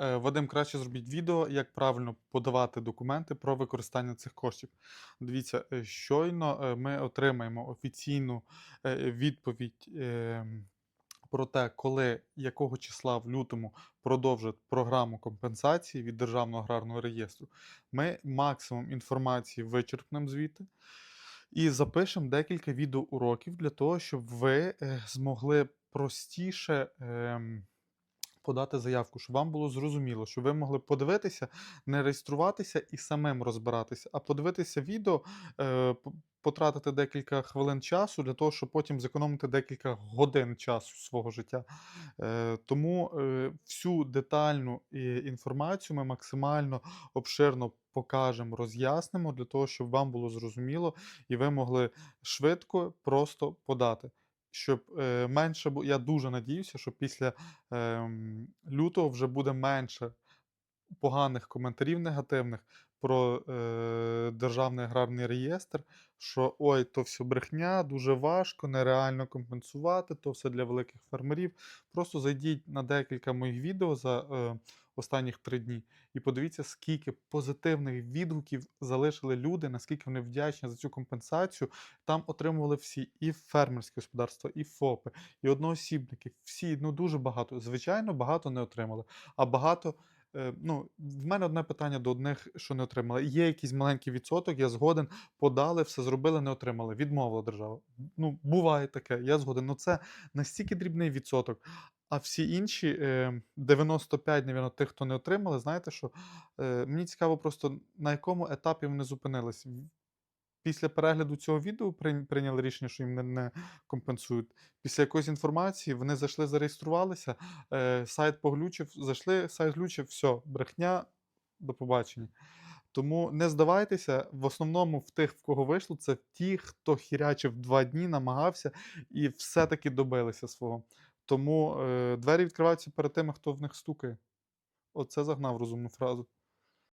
Е, Вадим, краще зробіть відео, як правильно подавати документи про використання цих коштів. Дивіться, е, щойно е, ми отримаємо офіційну відповідь ем, про те, коли якого числа в лютому продовжать програму компенсації від Державного аграрного реєстру. Ми максимум інформації вичерпнемо звідти. І запишемо декілька відеоуроків для того, щоб ви змогли простіше ем, подати заявку, щоб вам було зрозуміло, щоб ви могли подивитися, не реєструватися і самим розбиратися, а подивитися відео, е, потратити декілька хвилин часу для того, щоб потім зекономити декілька годин часу свого життя. Е, Тому е, всю детальну інформацію ми максимально обширно покажемо, роз'яснимо для того, щоб вам було зрозуміло і ви могли швидко просто подати. Щоб е, менше бу- я дуже надіюся, що після ем, лютого вже буде менше поганих коментарів негативних про е, Державний аграрний реєстр, що ой, то все брехня, дуже важко, нереально компенсувати, то все для великих фермерів. Просто зайдіть на декілька моїх відео за е, останніх три дні і подивіться, скільки позитивних відгуків залишили люди, наскільки вони вдячні за цю компенсацію. Там отримували всі і фермерські господарства, і ФОПи, і одноосібники. Всі, ну дуже багато. Звичайно, багато не отримали, а багато. Е, ну, в мене одне питання до одних, що не отримали. Є якийсь маленький відсоток, я згоден, подали, все зробили, не отримали. Відмовила держава. Ну, буває таке, я згоден. Ну це настільки дрібний відсоток. А всі інші е, 95, навірно, тих, хто не отримали, знаєте що? Е, мені цікаво просто на якому етапі вони зупинились. Після перегляду цього відео прийняли рішення, що їм не, не компенсують. Після якоїсь інформації вони зайшли, зареєструвалися, е, сайт поглючив, зайшли, сайт глючив, все, брехня, до побачення. Тому не здавайтеся, в основному в тих, в кого вийшло, це ті, хто хірячив два дні, намагався і все-таки добилися свого. Тому е, двері відкриваються перед тими, хто в них стукає. Оце загнав розумну фразу.